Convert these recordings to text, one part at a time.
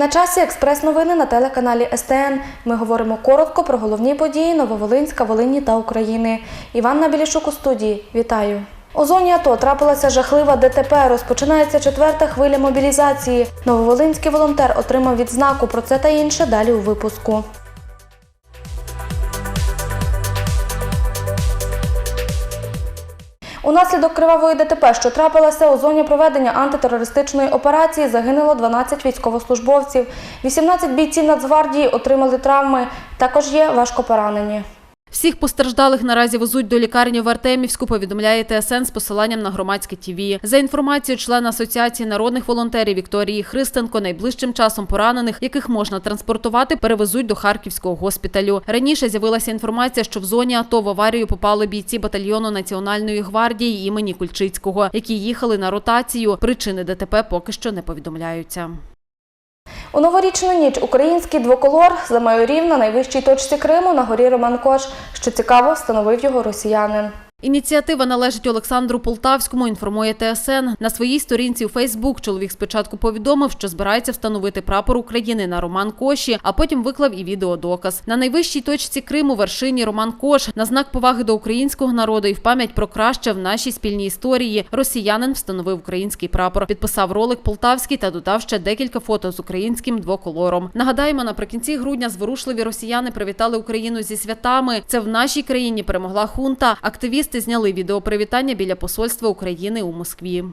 На часі експрес-новини на телеканалі СТН. Ми говоримо коротко про головні події Нововолинська, Волині та України. Іванна Білішук у студії. Вітаю. У зоні АТО трапилася жахлива ДТП. Розпочинається четверта хвиля мобілізації. Нововолинський волонтер отримав відзнаку. Про це та інше далі у випуску. Унаслідок кривавої ДТП, що трапилася у зоні проведення антитерористичної операції, загинуло 12 військовослужбовців. 18 бійців Нацгвардії отримали травми. Також є важкопоранені. Всіх постраждалих наразі везуть до лікарні в Артемівську, повідомляє ТСН з посиланням на громадське ТІВІ. За інформацією члена Асоціації народних волонтерів Вікторії Христенко, найближчим часом поранених, яких можна транспортувати, перевезуть до Харківського госпіталю. Раніше з'явилася інформація, що в зоні АТО в аварію попали бійці батальйону Національної гвардії імені Кульчицького, які їхали на ротацію. Причини ДТП поки що не повідомляються. У новорічну ніч український двоколор замайорів на найвищій точці Криму на горі Романкош. Що цікаво, встановив його росіянин. Ініціатива належить Олександру Полтавському, інформує ТСН. На своїй сторінці у Фейсбук чоловік спочатку повідомив, що збирається встановити прапор України на Роман Коші, а потім виклав і відеодоказ. На найвищій точці Криму вершині Роман Кош на знак поваги до українського народу і в пам'ять про краще в нашій спільній історії. Росіянин встановив український прапор, підписав ролик Полтавський та додав ще декілька фото з українським двоколором. Нагадаємо, наприкінці грудня зворушливі росіяни привітали Україну зі святами. Це в нашій країні перемогла хунта. Активісти зняли відеопривітання біля посольства України у Москві.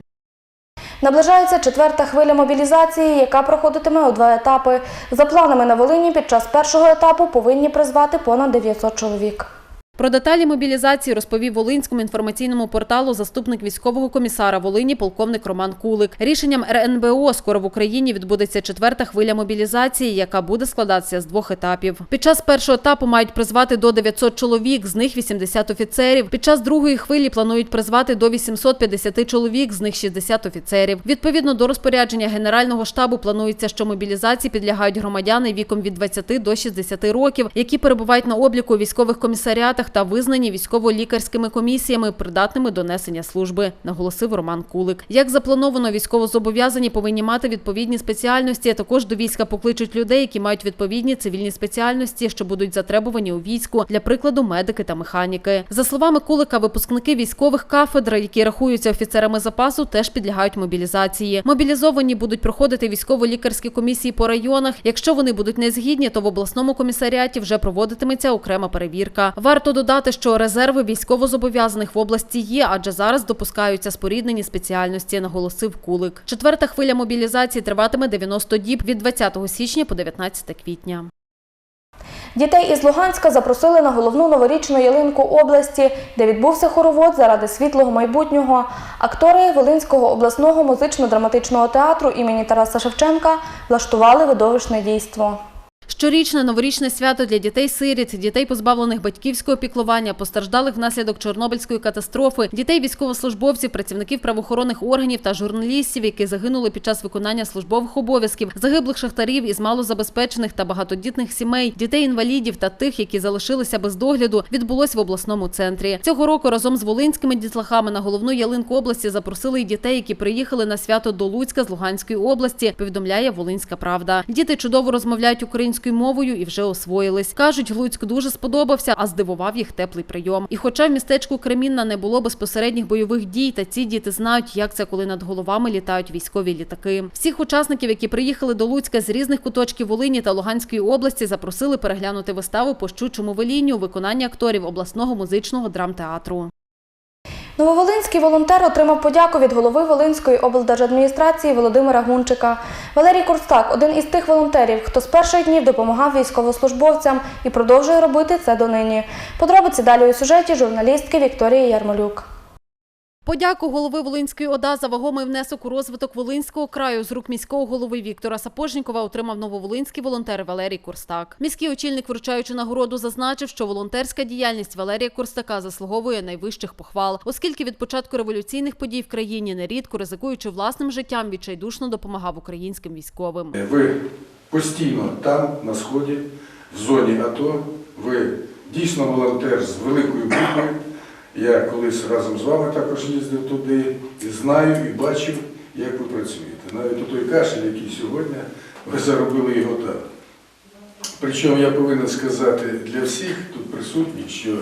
Наближається четверта хвиля мобілізації, яка проходитиме у два етапи. За планами на Волині під час першого етапу повинні призвати понад 900 чоловік. Про деталі мобілізації розповів Волинському інформаційному порталу заступник військового комісара Волині полковник Роман Кулик. Рішенням РНБО скоро в Україні відбудеться четверта хвиля мобілізації, яка буде складатися з двох етапів. Під час першого етапу мають призвати до 900 чоловік, з них 80 офіцерів. Під час другої хвилі планують призвати до 850 чоловік, з них 60 офіцерів. Відповідно до розпорядження Генерального штабу планується, що мобілізації підлягають громадяни віком від 20 до 60 років, які перебувають на обліку у військових комісаріатах та визнані військово-лікарськими комісіями, придатними до несення служби, наголосив Роман Кулик. Як заплановано, військовозобов'язані повинні мати відповідні спеціальності. Також до війська покличуть людей, які мають відповідні цивільні спеціальності, що будуть затребувані у війську, для прикладу, медики та механіки. За словами Кулика, випускники військових кафедр, які рахуються офіцерами запасу, теж підлягають мобілізації. Мобілізовані будуть проходити військово-лікарські комісії по районах. Якщо вони будуть не згідні, то в обласному комісаріаті вже проводитиметься окрема перевірка. Варто додати, що резерви військовозобов'язаних в області є, адже зараз допускаються споріднені спеціальності, наголосив Кулик. Четверта хвиля мобілізації триватиме 90 діб від 20 січня по 19 квітня. Дітей із Луганська запросили на головну новорічну ялинку області, де відбувся хоровод заради світлого майбутнього. Актори Волинського обласного музично-драматичного театру імені Тараса Шевченка влаштували видовищне дійство. Щорічне новорічне свято для дітей-сиріт, дітей, позбавлених батьківського піклування, постраждалих внаслідок Чорнобильської катастрофи, дітей військовослужбовців, працівників правоохоронних органів та журналістів, які загинули під час виконання службових обов'язків, загиблих шахтарів із малозабезпечених та багатодітних сімей, дітей-інвалідів та тих, які залишилися без догляду, відбулось в обласному центрі. Цього року разом з волинськими дітлахами на головну ялинку області запросили й дітей, які приїхали на свято до Луцька з Луганської області. Повідомляє Волинська Правда. Діти чудово розмовляють українською мовою і вже освоїлись. Кажуть, Луцьк дуже сподобався, а здивував їх теплий прийом. І хоча в містечку Кремінна не було безпосередніх бойових дій, та ці діти знають, як це, коли над головами літають військові літаки. Всіх учасників, які приїхали до Луцька з різних куточків Волині та Луганської області, запросили переглянути виставу по щучому велінню у виконанні акторів обласного музичного драмтеатру. Нововолинський волонтер отримав подяку від голови Волинської облдержадміністрації Володимира Гунчика. Валерій Курстак один із тих волонтерів, хто з перших днів допомагав військовослужбовцям і продовжує робити це донині. Подробиці далі у сюжеті журналістки Вікторії Ярмолюк. Подяку голови Волинської ОДА за вагомий внесок у розвиток Волинського краю з рук міського голови Віктора Сапожнікова отримав нововолинський волонтер Валерій Курстак. Міський очільник, вручаючи нагороду, зазначив, що волонтерська діяльність Валерія Курстака заслуговує найвищих похвал, оскільки від початку революційних подій в країні нерідко ризикуючи власним життям, відчайдушно допомагав українським військовим. Ви постійно там, на сході, в зоні АТО. Ви дійсно волонтер з великою буквою. Я колись разом з вами також їздив туди і знаю, і бачив, як ви працюєте. Навіть у той кашель, який сьогодні ви заробили його так. Причому я повинен сказати для всіх тут присутніх, що е,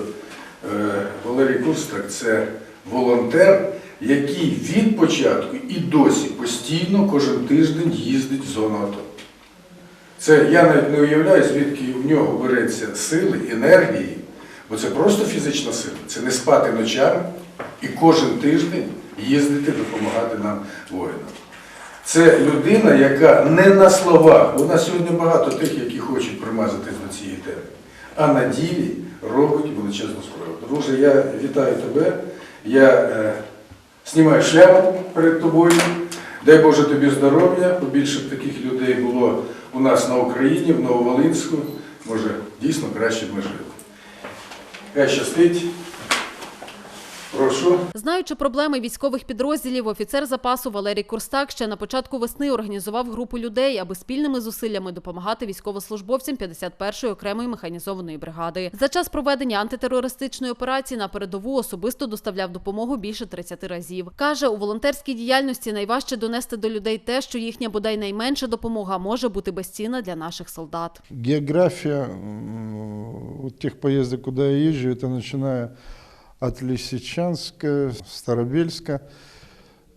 Валерій Курстак це волонтер, який від початку і досі постійно кожен тиждень їздить в зону АТО. Це я навіть не уявляю, звідки в нього береться сили, енергії, бо це просто фізична сила. Це не спати ночами і кожен тиждень їздити, допомагати нам воїнам. Це людина, яка не на словах, у нас сьогодні багато тих, які хочуть примазатись до цієї теми, а на ділі робить величезну справу. Що я вітаю тебе, я е, знімаю шляпу перед тобою. Дай Боже тобі здоров'я, побільше б таких людей було у нас на Україні, в Нововолинську. Може, дійсно краще б ми жили. Хай щастить. Прошу. Знаючи проблеми військових підрозділів, офіцер запасу Валерій Курстак ще на початку весни організував групу людей, аби спільними зусиллями допомагати військовослужбовцям 51-ї окремої механізованої бригади. За час проведення антитерористичної операції на передову особисто доставляв допомогу більше 30 разів. Каже, у волонтерській діяльності найважче донести до людей те, що їхня бодай найменша допомога може бути безцінна для наших солдат. Вот тех поездок, куда я езжу, это начиная от Лисичанска, Старобельска,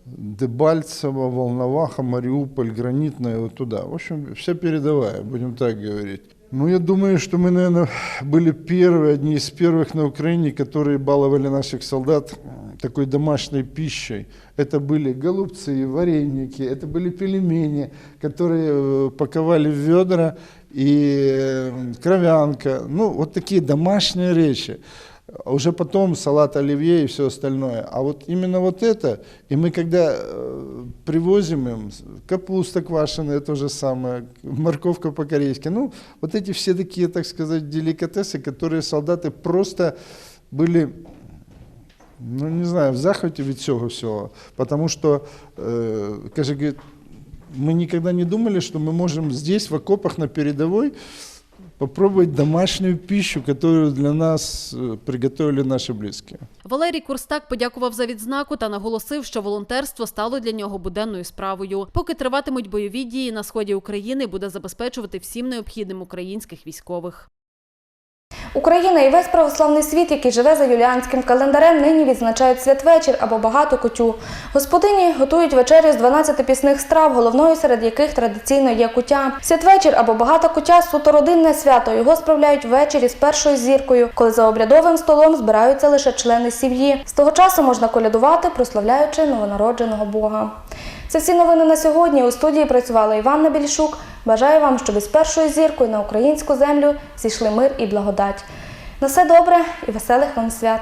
Дебальцево, Волноваха, Мариуполь, Гранитная, вот туда. В общем, вся передовая, будем так говорить. Ну, я думаю, что мы, наверное, были первые, одни из первых на Украине, которые баловали наших солдат такой домашней пищей. Это были голубцы, вареники, это были пельмени, которые э, паковали в ведра и э, кровянка. Ну, вот такие домашние речи. А Уже потом салат оливье и все остальное. А вот именно вот это, и мы когда э, привозим им, с- капуста квашеная, то же самое, морковка по-корейски, ну, вот эти все такие, так сказать, деликатесы, которые солдаты просто были, ну, не знаю, в захвате від цього всього. Потому что, э, каже, говорит, мы никогда не думали, что мы можем здесь, в окопах на передовой, попробовать домашнюю пищу, которую для нас э, приготовили наши близкие. Валерій Курстак подякував за відзнаку та наголосив, що волонтерство стало для нього буденною справою. Поки триватимуть бойові дії на сході України, буде забезпечувати всім необхідним українських військових. Україна і весь православний світ, який живе за юліанським календарем, нині відзначають святвечір або багато кутю. Господині готують вечерю з 12 пісних страв, головною серед яких традиційно є кутя. Святвечір або багата кутя суто родинне свято. Його справляють ввечері з першою зіркою, коли за обрядовим столом збираються лише члени сім'ї. З того часу можна колядувати, прославляючи новонародженого Бога. Це всі новини на сьогодні. У студії працювала Іванна Більшук. Бажаю вам, щоб із першою зіркою на українську землю зійшли мир і благодать. На все добре і веселих вам свят!